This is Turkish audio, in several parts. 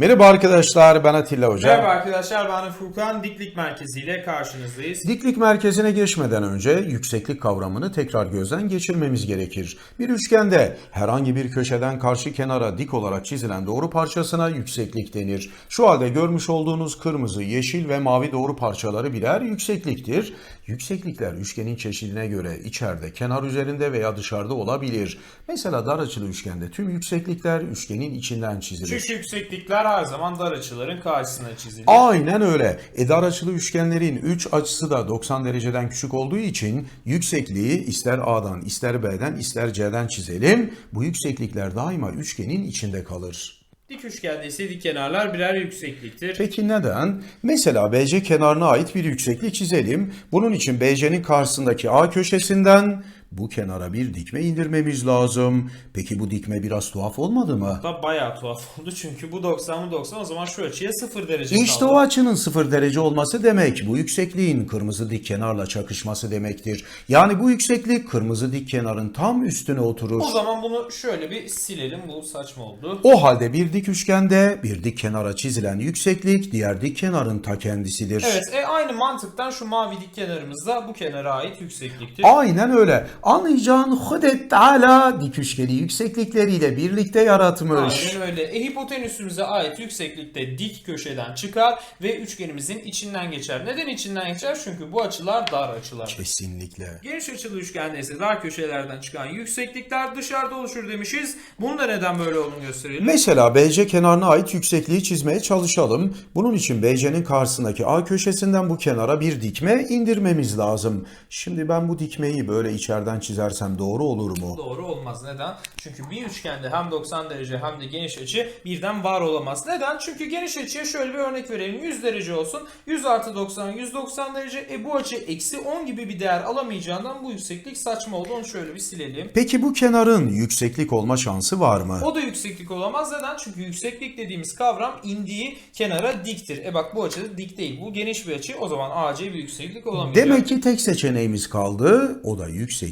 Merhaba arkadaşlar ben Atilla Hoca. Merhaba arkadaşlar ben Furkan Diklik Merkezi ile karşınızdayız. Diklik merkezine geçmeden önce yükseklik kavramını tekrar gözden geçirmemiz gerekir. Bir üçgende herhangi bir köşeden karşı kenara dik olarak çizilen doğru parçasına yükseklik denir. Şu halde görmüş olduğunuz kırmızı, yeşil ve mavi doğru parçaları birer yüksekliktir. Yükseklikler üçgenin çeşidine göre içeride, kenar üzerinde veya dışarıda olabilir. Mesela dar açılı üçgende tüm yükseklikler üçgenin içinden çizilir. Çünkü yükseklikler her zaman dar açıların karşısına çizilir. Aynen öyle. E dar açılı üçgenlerin 3 açısı da 90 dereceden küçük olduğu için yüksekliği ister A'dan, ister B'den, ister C'den çizelim. Bu yükseklikler daima üçgenin içinde kalır. Dik üçgende ise dik kenarlar birer yüksekliktir. Peki neden? Mesela BC kenarına ait bir yükseklik çizelim. Bunun için BC'nin karşısındaki A köşesinden bu kenara bir dikme indirmemiz lazım. Peki bu dikme biraz tuhaf olmadı mı? Da bayağı tuhaf oldu çünkü bu 90 bu 90 o zaman şu açıya 0 derece İşte kaldı. o açının sıfır derece olması demek bu yüksekliğin kırmızı dik kenarla çakışması demektir. Yani bu yükseklik kırmızı dik kenarın tam üstüne oturur. O zaman bunu şöyle bir silelim bu saçma oldu. O halde bir dik üçgende bir dik kenara çizilen yükseklik diğer dik kenarın ta kendisidir. Evet e, aynı mantıktan şu mavi dik kenarımız da bu kenara ait yüksekliktir. Aynen öyle. Anlayacağın Hudet Teala dik üçgeni yükseklikleriyle birlikte yaratmış. Aynen öyle. E, hipotenüsümüze ait yükseklik de dik köşeden çıkar ve üçgenimizin içinden geçer. Neden içinden geçer? Çünkü bu açılar dar açılar. Kesinlikle. Geniş açılı üçgende ise dar köşelerden çıkan yükseklikler dışarıda oluşur demişiz. Bunu da neden böyle olduğunu gösterelim. Mesela BC kenarına ait yüksekliği çizmeye çalışalım. Bunun için BC'nin karşısındaki A köşesinden bu kenara bir dikme indirmemiz lazım. Şimdi ben bu dikmeyi böyle içeriden çizersem doğru olur mu? Doğru olmaz. Neden? Çünkü bir üçgende hem 90 derece hem de geniş açı birden var olamaz. Neden? Çünkü geniş açıya şöyle bir örnek verelim. 100 derece olsun. 100 artı 90 190 derece. E bu açı eksi 10 gibi bir değer alamayacağından bu yükseklik saçma oldu. Onu şöyle bir silelim. Peki bu kenarın yükseklik olma şansı var mı? O da yükseklik olamaz. Neden? Çünkü yükseklik dediğimiz kavram indiği kenara diktir. E bak bu açı dik değil. Bu geniş bir açı. O zaman AC bir yükseklik olamayacak. Demek ki tek seçeneğimiz kaldı. O da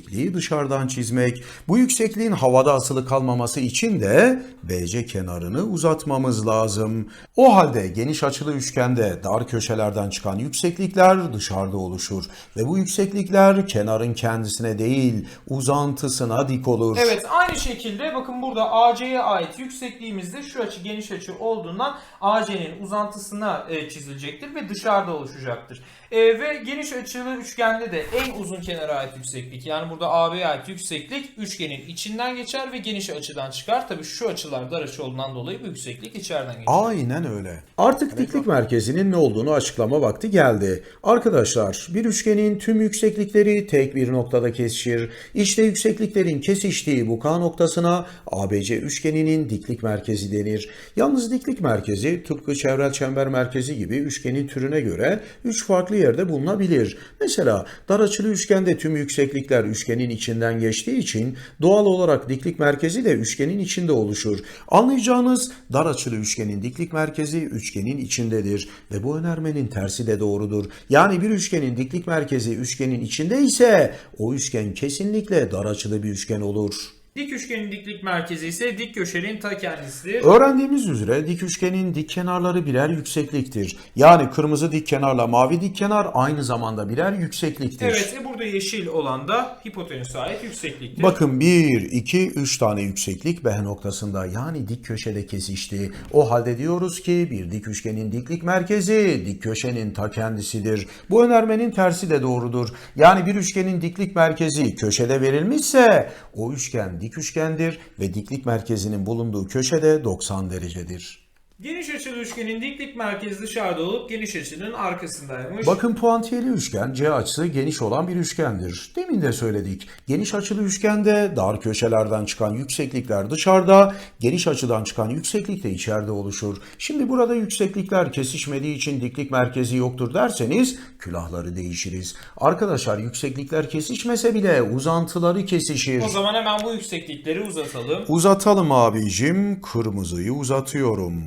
yüksekliği dışarıdan çizmek. Bu yüksekliğin havada asılı kalmaması için de BC kenarını uzatmamız lazım. O halde geniş açılı üçgende dar köşelerden çıkan yükseklikler dışarıda oluşur. Ve bu yükseklikler kenarın kendisine değil uzantısına dik olur. Evet aynı şekilde bakın burada AC'ye ait yüksekliğimizde şu açı geniş açı olduğundan AC'nin uzantısına e, çizilecektir ve dışarıda oluşacaktır. E, ve geniş açılı üçgende de en uzun kenara ait yükseklik yani burada AB'ye ait yükseklik üçgenin içinden geçer ve geniş açıdan çıkar. Tabi şu açılar dar açı olduğundan dolayı bu yükseklik içeriden geçer. Aynen öyle. Artık diklik merkezinin ne olduğunu açıklama vakti geldi. Arkadaşlar bir üçgenin tüm yükseklikleri tek bir noktada kesişir. İşte yüksekliklerin kesiştiği bu K noktasına ABC üçgeninin diklik merkezi denir. Yalnız diklik merkezi tıpkı çevrel çember merkezi gibi üçgenin türüne göre üç farklı yerde bulunabilir. Mesela dar açılı üçgende tüm yükseklikler üçgenin içinden geçtiği için doğal olarak diklik merkezi de üçgenin içinde oluşur. Anlayacağınız dar açılı üçgenin diklik merkezi üçgenin içindedir ve bu önermenin tersi de doğrudur. Yani bir üçgenin diklik merkezi üçgenin içinde ise o üçgen kesinlikle dar açılı bir üçgen olur. Dik üçgenin diklik merkezi ise dik köşenin ta kendisidir. Öğrendiğimiz üzere dik üçgenin dik kenarları birer yüksekliktir. Yani kırmızı dik kenarla mavi dik kenar aynı zamanda birer yüksekliktir. Evet e burada yeşil olan da hipotenüse ait yüksekliktir. Bakın 1, 2, 3 tane yükseklik B noktasında yani dik köşede kesişti. O halde diyoruz ki bir dik üçgenin diklik merkezi dik köşenin ta kendisidir. Bu önermenin tersi de doğrudur. Yani bir üçgenin diklik merkezi köşede verilmişse o üçgen dik üçgendir ve diklik merkezinin bulunduğu köşede 90 derecedir. Geniş açılı üçgenin diklik merkezi dışarıda olup geniş açının arkasındaymış. Bakın puantiyeli üçgen C açısı geniş olan bir üçgendir. Demin de söyledik. Geniş açılı üçgende dar köşelerden çıkan yükseklikler dışarıda, geniş açıdan çıkan yükseklik de içeride oluşur. Şimdi burada yükseklikler kesişmediği için diklik merkezi yoktur derseniz külahları değişiriz. Arkadaşlar yükseklikler kesişmese bile uzantıları kesişir. O zaman hemen bu yükseklikleri uzatalım. Uzatalım abicim. Kırmızıyı uzatıyorum.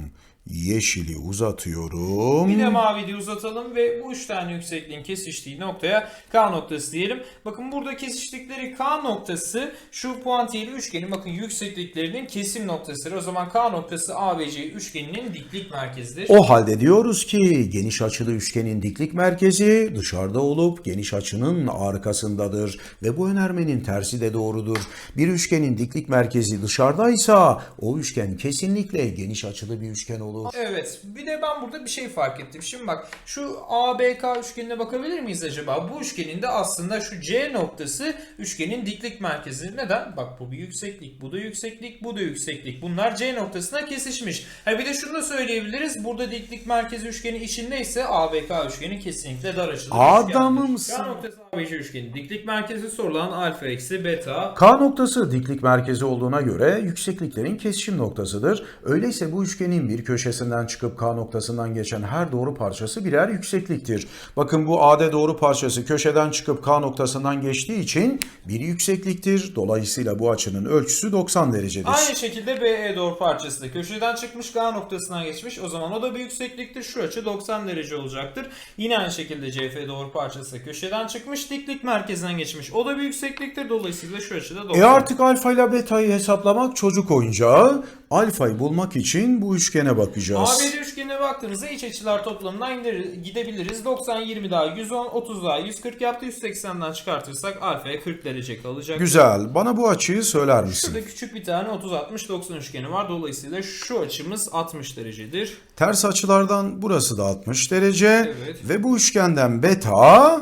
Yeşili uzatıyorum. Bir de mavi de uzatalım ve bu üç tane yüksekliğin kesiştiği noktaya K noktası diyelim. Bakın burada kesiştikleri K noktası şu puantiyeli üçgenin bakın yüksekliklerinin kesim noktasıdır. O zaman K noktası ABC üçgeninin diklik merkezidir. O halde diyoruz ki geniş açılı üçgenin diklik merkezi dışarıda olup geniş açının arkasındadır ve bu önermenin tersi de doğrudur. Bir üçgenin diklik merkezi dışarıdaysa o üçgen kesinlikle geniş açılı bir üçgen olur. Evet. Bir de ben burada bir şey fark ettim. Şimdi bak şu ABK üçgenine bakabilir miyiz acaba? Bu üçgenin de aslında şu C noktası üçgenin diklik merkezi. Neden? Bak bu bir yükseklik, bu da yükseklik, bu da yükseklik. Bunlar C noktasına kesişmiş. Ha bir de şunu da söyleyebiliriz. Burada diklik merkezi üçgeni içindeyse ABK üçgeni kesinlikle dar açılı Adamımsın. K noktası ABC üçgeni diklik merkezi sorulan alfa eksi beta K noktası diklik merkezi olduğuna göre yüksekliklerin kesişim noktasıdır. Öyleyse bu üçgenin bir köşesinden çıkıp K noktasından geçen her doğru parçası birer yüksekliktir. Bakın bu AD doğru parçası köşeden çıkıp K noktasından geçtiği için bir yüksekliktir. Dolayısıyla bu açının ölçüsü 90 derecedir. Aynı şekilde BE doğru parçası da köşeden çıkmış K noktasına geçmiş. O zaman o da bir yüksekliktir. Şu açı 90 derece olacaktır. Yine aynı şekilde CF doğru parçası köşeden çıkmış. Diklik merkezinden geçmiş. O da bir yüksekliktir. Dolayısıyla şu açı da 90. E artık alfa ile beta'yı hesaplamak çocuk oyuncağı. Alfayı bulmak için bu üçgene bakacağız. ABC üçgenine baktığınızda iç açılar toplamından indir- gidebiliriz. 90, 20 daha 110, 30 daha 140 yaptı. 180'den çıkartırsak alfaya 40 derece kalacak. Güzel. Bana bu açıyı söyler misin? Şurada küçük bir tane 30-60-90 üçgeni var. Dolayısıyla şu açımız 60 derecedir. Ters açılardan burası da 60 derece Evet. ve bu üçgenden beta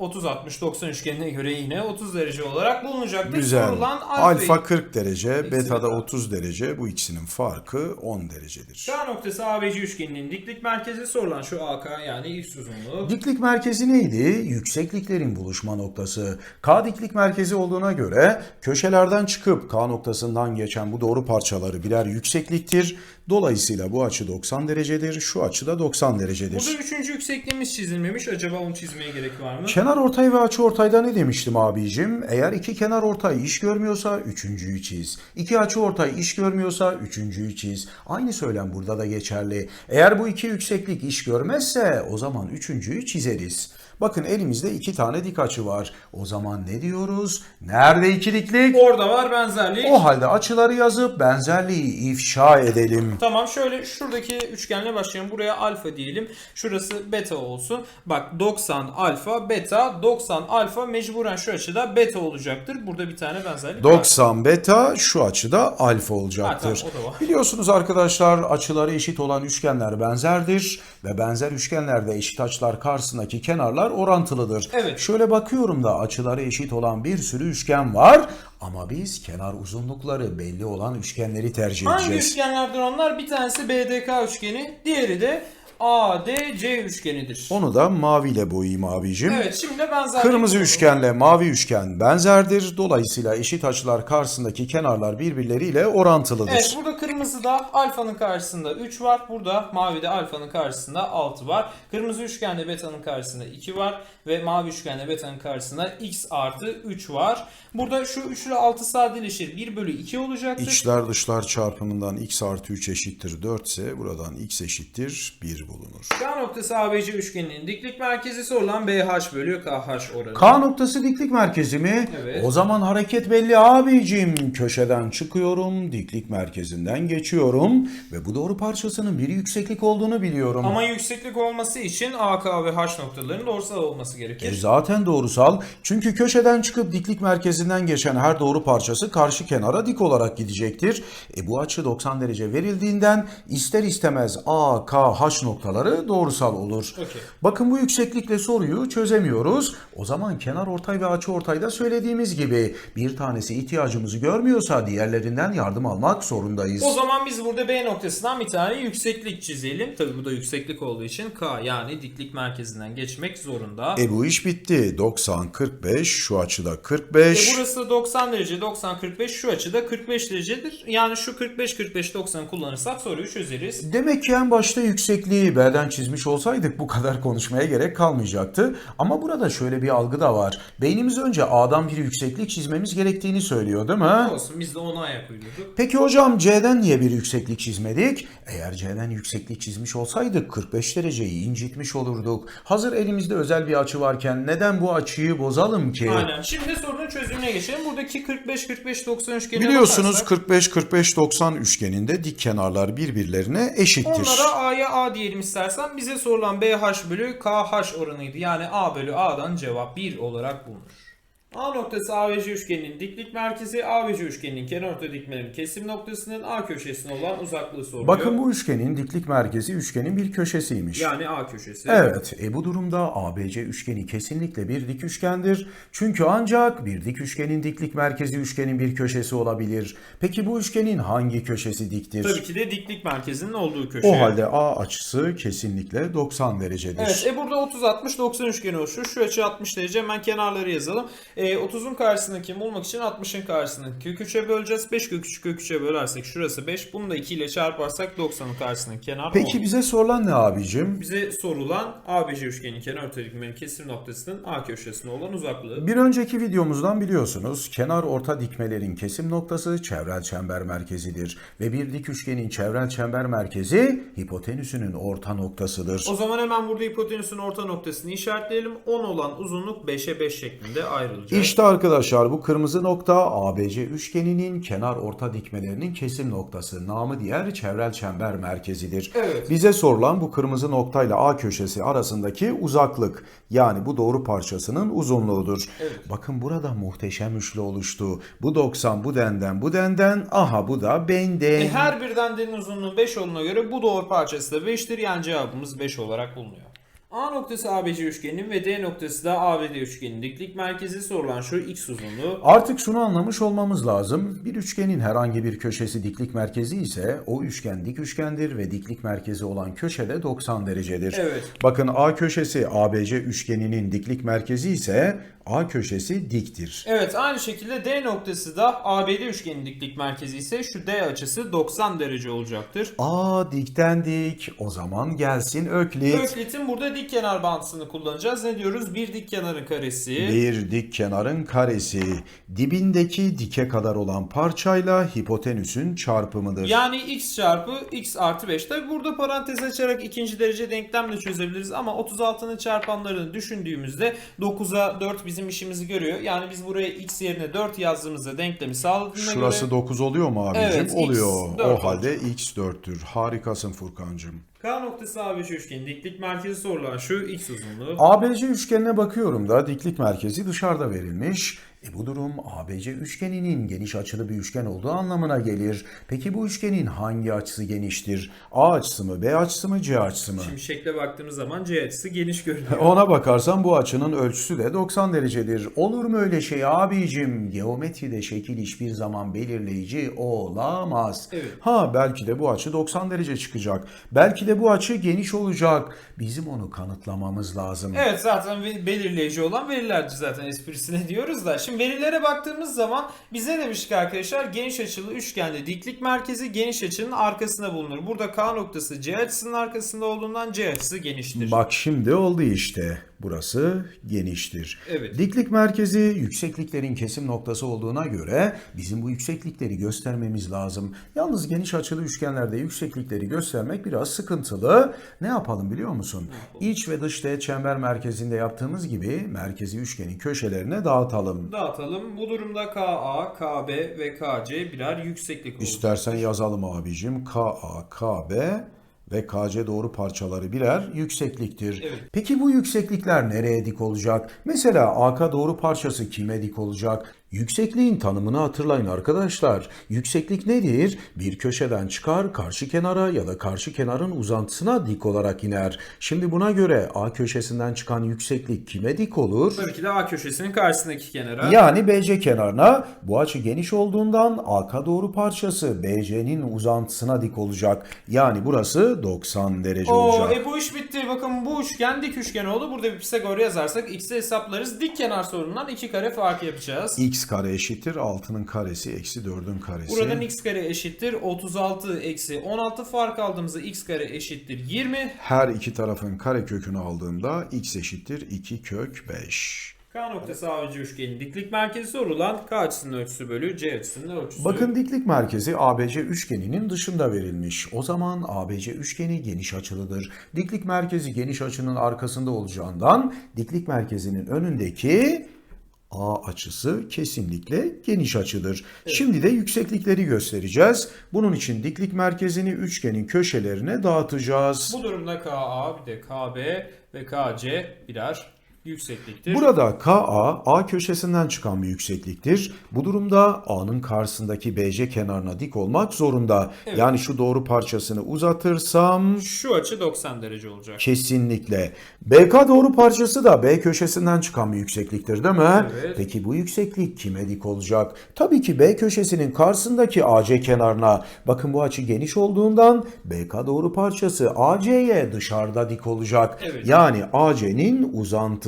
30-60-90 üçgenine göre yine 30 derece olarak bulunacaktır. güzel. Sorulan Alfa 40 derece, beta da beta. 30 derece. Bu ikisinin farkı 10 derecedir. K noktası ABC üçgeninin diklik merkezi sorulan şu AK yani x uzunluğu. Diklik merkezi neydi? Yüksekliklerin buluşma noktası. K diklik merkezi olduğuna göre köşelerden çıkıp K noktasından geçen bu doğru parçaları birer yüksekliktir. Dolayısıyla bu açı 90 derecedir. Şu açı da 90 derecedir. Burada üçüncü yüksekliğimiz çizilmemiş. Acaba onu çizmeye gerek var mı? Kenar ortay ve açı ortayda ne demiştim abicim? Eğer iki kenar ortay iş görmüyorsa üçüncüyü çiz. İki açı ortay iş görmüyorsa üçüncüyü çiz. Aynı söylem burada da geçerli. Eğer bu iki yükseklik iş görmezse o zaman üçüncüyü çizeriz. Bakın elimizde iki tane dik açı var. O zaman ne diyoruz? Nerede iki diklik? Orada var benzerlik. O halde açıları yazıp benzerliği ifşa edelim. Tamam şöyle şuradaki üçgenle başlayalım. Buraya alfa diyelim. Şurası beta olsun. Bak 90 alfa beta 90 alfa mecburen şu açıda beta olacaktır. Burada bir tane benzerlik var. 90 beta şu açıda alfa olacaktır. Ha, tamam, var. Biliyorsunuz arkadaşlar açıları eşit olan üçgenler benzerdir ve benzer üçgenlerde eşit açılar karşısındaki kenarlar orantılıdır. Evet. Şöyle bakıyorum da açıları eşit olan bir sürü üçgen var ama biz kenar uzunlukları belli olan üçgenleri tercih Hangi edeceğiz. üçgenlerden onlar? Bir tanesi BDK üçgeni, diğeri de ADC üçgenidir. Onu da maviyle boyayayım abicim. Evet şimdi de benzerlik Kırmızı üçgenle mavi üçgen benzerdir. Dolayısıyla eşit açılar karşısındaki kenarlar birbirleriyle orantılıdır. Evet burada kırmızıda alfanın karşısında 3 var. Burada mavide alfanın karşısında 6 var. Kırmızı üçgende beta'nın karşısında 2 var. Ve mavi üçgende beta'nın karşısında x artı 3 var. Burada şu 3 ile 6 sadeleşir. 1 bölü 2 olacaktır. İçler dışlar çarpımından x artı 3 eşittir 4 ise buradan x eşittir 1 bulunur. K noktası ABC üçgeninin diklik merkezi sorulan BH bölü KH oranı. K noktası diklik merkezi mi? Evet. O zaman hareket belli abicim. Köşeden çıkıyorum, diklik merkezinden geçiyorum ve bu doğru parçasının bir yükseklik olduğunu biliyorum. Ama yükseklik olması için AK ve H noktalarının doğrusal olması E gerekir. zaten doğrusal. Çünkü köşeden çıkıp diklik merkezinden geçen her doğru parçası karşı kenara dik olarak gidecektir. E bu açı 90 derece verildiğinden ister istemez A, K, H noktaları doğrusal olur. Okey. Bakın bu yükseklikle soruyu çözemiyoruz. O zaman kenar ortay ve açı ortayda söylediğimiz gibi bir tanesi ihtiyacımızı görmüyorsa diğerlerinden yardım almak zorundayız. O zaman biz burada B noktasından bir tane yükseklik çizelim. Tabi bu da yükseklik olduğu için K yani diklik merkezinden geçmek zorunda. E bu iş bitti. 90, 45, şu açıda 45. E burası da 90 derece, 90 45 şu açıda 45 derecedir. Yani şu 45 45 90 kullanırsak soruyu çözeriz. Demek ki en başta yüksekliği B'den çizmiş olsaydık bu kadar konuşmaya gerek kalmayacaktı. Ama burada şöyle bir algı da var. Beynimiz önce A'dan bir yükseklik çizmemiz gerektiğini söylüyor değil mi? Olsun biz de ona ayak uydurduk. Peki hocam C'den niye bir yükseklik çizmedik? Eğer C'den yükseklik çizmiş olsaydık 45 dereceyi incitmiş olurduk. Hazır elimizde özel bir açı varken neden bu açıyı bozalım ki? Aynen. Şimdi sorunun çözümüne geçelim. Buradaki 45-45-90 üçgenine Biliyorsunuz bakarsak, 45-45-90 üçgeninde dik kenarlar birbirlerine eşittir. Onlara A'ya A diyelim istersen. Bize sorulan BH bölü KH oranıydı. Yani A bölü A'dan cevap 1 olarak bulunur. A noktası ABC üçgeninin diklik merkezi, ABC üçgeninin kenarorta dikmelerinin kesim noktasının A köşesine olan uzaklığı soruluyor. Bakın bu üçgenin diklik merkezi üçgenin bir köşesiymiş. Yani A köşesi. Evet, e bu durumda ABC üçgeni kesinlikle bir dik üçgendir. Çünkü ancak bir dik üçgenin diklik merkezi üçgenin bir köşesi olabilir. Peki bu üçgenin hangi köşesi diktir? Tabii ki de diklik merkezinin olduğu köşe. O halde A açısı kesinlikle 90 derecedir. Evet, e burada 30-60-90 üçgeni oluşuyor. Şu açı 60 derece. Hemen kenarları yazalım. E, 30'un karşısındaki bulmak için 60'ın karşısını kök 3'e böleceğiz. 5 kök 3 kök 3'e bölersek şurası 5. Bunu da 2 ile çarparsak 90'ın karşısındaki kenar Peki 10. bize sorulan ne abicim? Bize sorulan ABC üçgenin kenarorta dikmenin kesim noktasının A köşesine olan uzaklığı. Bir önceki videomuzdan biliyorsunuz kenar orta dikmelerin kesim noktası çevrel çember merkezidir ve bir dik üçgenin çevrel çember merkezi hipotenüsünün orta noktasıdır. O zaman hemen burada hipotenüsün orta noktasını işaretleyelim. 10 olan uzunluk 5'e 5 şeklinde ayrılacak. İşte arkadaşlar bu kırmızı nokta ABC üçgeninin kenar orta dikmelerinin kesim noktası. Namı diğer çevrel çember merkezidir. Evet. Bize sorulan bu kırmızı noktayla A köşesi arasındaki uzaklık yani bu doğru parçasının uzunluğudur. Bakın burada muhteşem üçlü oluştu. Bu 90 bu denden bu denden aha bu da benden. E, her bir dendenin uzunluğu 5 olduğuna göre bu doğru parçası da 5'tir. Yani cevabımız 5 olarak bulunuyor. A noktası ABC üçgeninin ve D noktası da ABD üçgeninin diklik merkezi sorulan şu x uzunluğu. Artık şunu anlamış olmamız lazım. Bir üçgenin herhangi bir köşesi diklik merkezi ise o üçgen dik üçgendir ve diklik merkezi olan köşe de 90 derecedir. Evet. Bakın A köşesi ABC üçgeninin diklik merkezi ise A köşesi diktir. Evet aynı şekilde D noktası da ABD üçgeninin diklik merkezi ise şu D açısı 90 derece olacaktır. A dikten dik. O zaman gelsin Öklit. Öklit'in burada dik kenar bantısını kullanacağız. Ne diyoruz? Bir dik kenarın karesi. Bir dik kenarın karesi dibindeki dike kadar olan parçayla hipotenüsün çarpımıdır. Yani x çarpı x artı 5. Tabi burada parantez açarak ikinci derece denklemle çözebiliriz ama 36'nın çarpanlarını düşündüğümüzde 9'a 4 bizim işimizi görüyor. Yani biz buraya x yerine 4 yazdığımızda denklemi sağladığına Şurası göre 9 oluyor mu abicim? Evet, oluyor. o halde x 4'tür. Harikasın Furkancığım. K noktası ABC üçgeni diklik merkezi sorulan şu x uzunluğu. ABC üçgenine bakıyorum da diklik merkezi dışarıda verilmiş. E bu durum ABC üçgeninin geniş açılı bir üçgen olduğu anlamına gelir. Peki bu üçgenin hangi açısı geniştir? A açısı mı, B açısı mı, C açısı mı? Şimdi şekle baktığımız zaman C açısı geniş görünüyor. Ona bakarsan bu açının ölçüsü de 90 derecedir. Olur mu öyle şey abicim? Geometride şekil hiçbir zaman belirleyici olamaz. Evet. Ha belki de bu açı 90 derece çıkacak. Belki de bu açı geniş olacak. Bizim onu kanıtlamamız lazım. Evet zaten belirleyici olan verilerdir zaten esprisine diyoruz da. Şimdi verilere baktığımız zaman bize demiş ki arkadaşlar geniş açılı üçgende diklik merkezi geniş açının arkasında bulunur. Burada K noktası C açısının arkasında olduğundan C açısı geniştir. Bak şimdi oldu işte. Burası geniştir. Evet. Diklik merkezi yüksekliklerin kesim noktası olduğuna göre bizim bu yükseklikleri göstermemiz lazım. Yalnız geniş açılı üçgenlerde yükseklikleri göstermek biraz sıkıntılı. Ne yapalım biliyor musun? İç ve dış teğet çember merkezinde yaptığımız gibi merkezi üçgenin köşelerine dağıtalım. Dağıtalım. Bu durumda KA, KB ve KC birer yükseklik olur. İstersen yazalım abicim. KA, KB ve KC doğru parçaları birer yüksekliktir. Evet. Peki bu yükseklikler nereye dik olacak? Mesela AK doğru parçası kime dik olacak? Yüksekliğin tanımını hatırlayın arkadaşlar. Yükseklik nedir? Bir köşeden çıkar karşı kenara ya da karşı kenarın uzantısına dik olarak iner. Şimdi buna göre A köşesinden çıkan yükseklik kime dik olur? Tabii ki de A köşesinin karşısındaki kenara. Yani BC kenarına bu açı geniş olduğundan AK doğru parçası BC'nin uzantısına dik olacak. Yani burası 90 derece Oo, olacak. e bu iş bitti. Bakın bu üçgen dik üçgen oldu. Burada bir Pisagor yazarsak x'i hesaplarız. Dik kenar sorunundan iki kare fark yapacağız. X kare eşittir 6'nın karesi eksi 4'ün karesi. Buradan x kare eşittir 36 eksi 16 fark aldığımızda x kare eşittir 20. Her iki tarafın kare kökünü aldığımda x eşittir 2 kök 5. K noktası ABC üçgenin diklik merkezi sorulan K açısının ölçüsü bölü C açısının ölçüsü. Bakın diklik merkezi ABC üçgeninin dışında verilmiş. O zaman ABC üçgeni geniş açılıdır. Diklik merkezi geniş açının arkasında olacağından diklik merkezinin önündeki A açısı kesinlikle geniş açıdır. Şimdi de yükseklikleri göstereceğiz. Bunun için diklik merkezini üçgenin köşelerine dağıtacağız. Bu durumda KA bir de KB ve KC birer yüksekliktir. Burada KA, A köşesinden çıkan bir yüksekliktir. Bu durumda A'nın karşısındaki BC kenarına dik olmak zorunda. Evet. Yani şu doğru parçasını uzatırsam Şu açı 90 derece olacak. kesinlikle. BK doğru parçası da B köşesinden çıkan bir yüksekliktir değil mi? Evet. Peki bu yükseklik kime dik olacak? Tabii ki B köşesinin karşısındaki AC kenarına. Bakın bu açı geniş olduğundan BK doğru parçası AC'ye dışarıda dik olacak. Evet. Yani AC'nin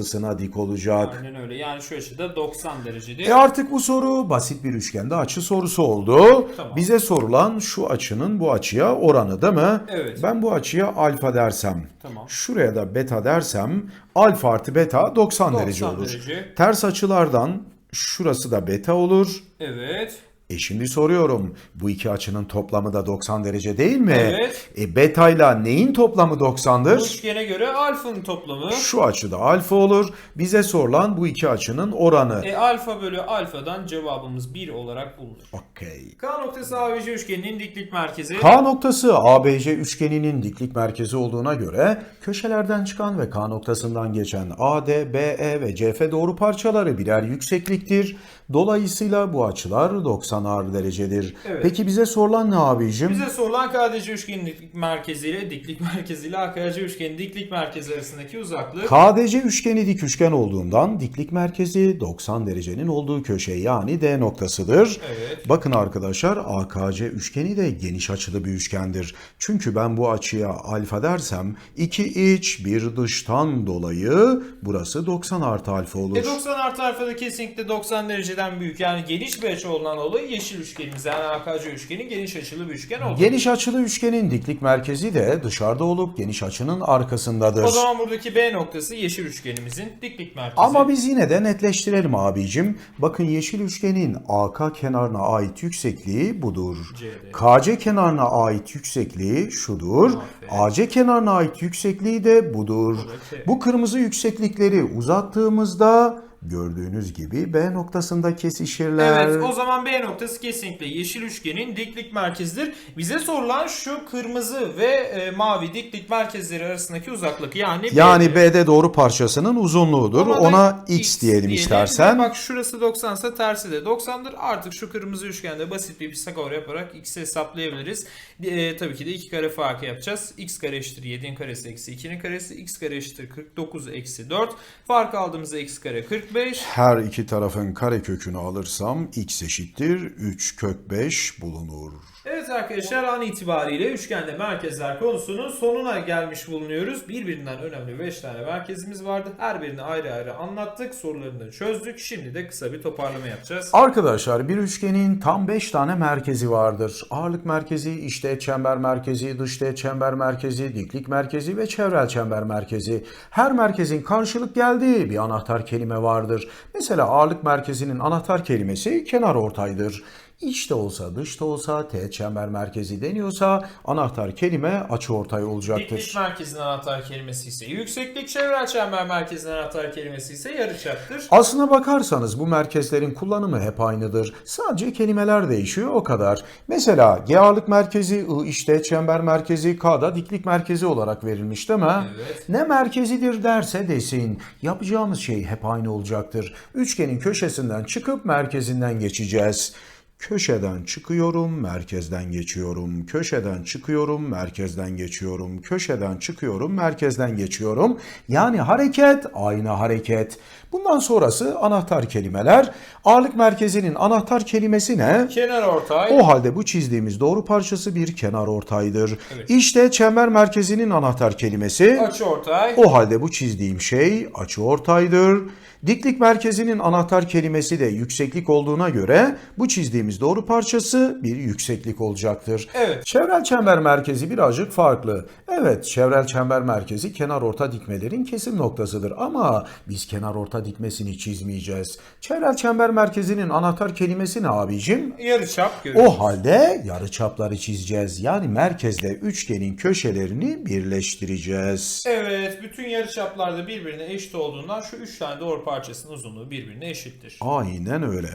uzantısına dik olacak. Aynen öyle. Yani şu açı da 90 derecedir. E artık bu soru basit bir üçgende açı sorusu oldu. Tamam. Bize sorulan şu açının bu açıya oranı değil mi? Evet. Ben bu açıya alfa dersem, Tamam. şuraya da beta dersem alfa artı beta 90, 90 derece olur. derece. Ters açılardan şurası da beta olur. Evet. E şimdi soruyorum bu iki açının toplamı da 90 derece değil mi? Evet. E beta ile neyin toplamı 90'dır? Bu üçgene göre alfanın toplamı. Şu açıda alfa olur. Bize sorulan bu iki açının oranı. E alfa bölü alfadan cevabımız 1 olarak bulunur. Okey. K noktası ABC üçgeninin diklik merkezi. K noktası ABC üçgeninin diklik merkezi olduğuna göre köşelerden çıkan ve K noktasından geçen AD, BE ve CF doğru parçaları birer yüksekliktir. Dolayısıyla bu açılar 90 ar derecedir. Evet. Peki bize sorulan ne abicim? Bize sorulan KDC üçgenin diklik merkezi ile diklik merkezi ile AKC üçgenin diklik merkezi arasındaki uzaklık. KDC üçgeni dik üçgen olduğundan diklik merkezi 90 derecenin olduğu köşe yani D noktasıdır. Evet. Bakın arkadaşlar AKC üçgeni de geniş açılı bir üçgendir. Çünkü ben bu açıya alfa dersem iki iç bir dıştan dolayı burası 90 artı alfa olur. E 90 artı alfa da kesinlikle 90 dereceden büyük. Yani geniş bir açı olan dolayı yeşil üçgenimiz yani AKC üçgeni geniş açılı bir üçgen oldu. Geniş açılı üçgenin diklik merkezi de dışarıda olup geniş açının arkasındadır. O zaman buradaki B noktası yeşil üçgenimizin diklik merkezi. Ama biz yine de netleştirelim abicim. Bakın yeşil üçgenin AK kenarına ait yüksekliği budur. CD. KC kenarına ait yüksekliği şudur. AC kenarına ait yüksekliği de budur. Bu kırmızı yükseklikleri uzattığımızda gördüğünüz gibi B noktasında kesişirler. Evet o zaman B noktası kesinlikle yeşil üçgenin diklik merkezidir. Bize sorulan şu kırmızı ve e, mavi diklik merkezleri arasındaki uzaklık yani Yani B. BD doğru parçasının uzunluğudur. Ona Ona X, diyelim, istersen. Ve Bak şurası 90 ise tersi de 90'dır. Artık şu kırmızı üçgende basit bir Pisagor yaparak x'i hesaplayabiliriz. E, tabii ki de 2 kare farkı yapacağız. x kare eşittir 7'nin karesi eksi 2'nin karesi. x kare eşittir 49 eksi 4. Fark aldığımızda x kare 45. Her iki tarafın karekökünü alırsam x eşittir 3 kök 5 bulunur. Evet arkadaşlar an itibariyle üçgende merkezler konusunun sonuna gelmiş bulunuyoruz. Birbirinden önemli 5 tane merkezimiz vardı. Her birini ayrı ayrı anlattık. Sorularını çözdük. Şimdi de kısa bir toparlama yapacağız. Arkadaşlar bir üçgenin tam 5 tane merkezi vardır. Ağırlık merkezi, işte çember merkezi, dışta çember merkezi, diklik merkezi ve çevrel çember merkezi. Her merkezin karşılık geldiği bir anahtar kelime vardır. Mesela ağırlık merkezinin anahtar kelimesi kenar ortaydır. İçte olsa dışta olsa teğet çember merkezi deniyorsa anahtar kelime açı ortay olacaktır. Diklik merkezinin anahtar kelimesi ise yükseklik, çevrel çember merkezinin anahtar kelimesi ise yarıçaptır. Aslına bakarsanız bu merkezlerin kullanımı hep aynıdır. Sadece kelimeler değişiyor o kadar. Mesela G ağırlık merkezi, I işte çember merkezi, K da diklik merkezi olarak verilmiş değil mi? Evet. Ne merkezidir derse desin. Yapacağımız şey hep aynı olacaktır. Üçgenin köşesinden çıkıp merkezinden geçeceğiz. Köşeden çıkıyorum, merkezden geçiyorum. Köşeden çıkıyorum, merkezden geçiyorum. Köşeden çıkıyorum, merkezden geçiyorum. Yani hareket aynı hareket. Bundan sonrası anahtar kelimeler. Ağırlık merkezinin anahtar kelimesi ne? Kenar ortay. O halde bu çizdiğimiz doğru parçası bir kenar ortaydır. Evet. İşte çember merkezinin anahtar kelimesi. Açı ortay. O halde bu çizdiğim şey açı ortaydır. Diklik merkezinin anahtar kelimesi de yükseklik olduğuna göre bu çizdiğimiz doğru parçası bir yükseklik olacaktır. Evet. Çevrel çember merkezi birazcık farklı. Evet, çevrel çember merkezi kenar orta dikmelerin kesim noktasıdır ama biz kenar orta dikmesini çizmeyeceğiz. Çevrel çember merkezinin anahtar kelimesi ne abicim? Yarıçap görüyoruz. O halde yarıçapları çizeceğiz. Yani merkezle üçgenin köşelerini birleştireceğiz. Evet, bütün yarıçaplar da birbirine eşit olduğundan şu üç tane doğru parçasının uzunluğu birbirine eşittir. Aynen öyle.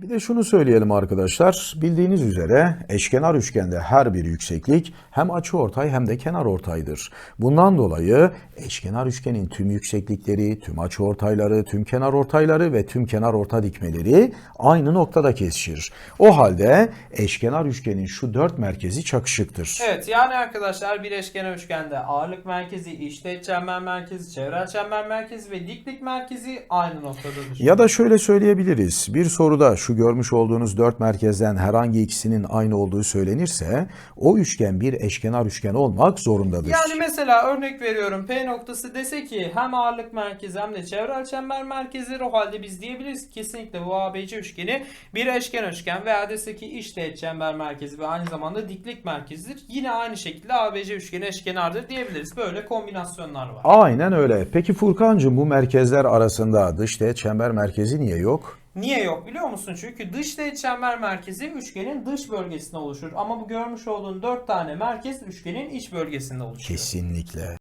Bir de şunu söyleyelim arkadaşlar. Bildiğiniz üzere eşkenar üçgende her bir yükseklik hem açıortay hem de kenar ortaydır. Bundan dolayı eşkenar üçgenin tüm yükseklikleri, tüm açıortayları, tüm kenar ortayları ve tüm kenar orta dikmeleri aynı noktada kesişir. O halde eşkenar üçgenin şu dört merkezi çakışıktır. Evet yani arkadaşlar bir eşkenar üçgende ağırlık merkezi, içteğet çember merkezi, çevrel çember merkezi ve diklik merkezi aynı noktadadır. Ya da şöyle söyleyebiliriz. Bir soruda şu görmüş olduğunuz dört merkezden herhangi ikisinin aynı olduğu söylenirse o üçgen bir eşkenar üçgen olmak zorundadır. Yani mesela örnek veriyorum P noktası dese ki hem ağırlık merkezi hem de çevrel çember merkezidir. O halde biz diyebiliriz ki kesinlikle bu ABC üçgeni bir eşkenar üçgen veya dese ki içteğet çember merkezi ve aynı zamanda diklik merkezidir. Yine aynı şekilde ABC üçgeni eşkenardır diyebiliriz. Böyle kombinasyonlar var. Aynen öyle. Peki Furkancığım bu merkezler arasında dış teğet çember merkezi niye yok? Niye yok biliyor musun? Çünkü dış teğet çember merkezi üçgenin dış bölgesinde oluşur. Ama bu görmüş olduğun dört tane merkez üçgenin iç bölgesinde oluşuyor. Kesinlikle.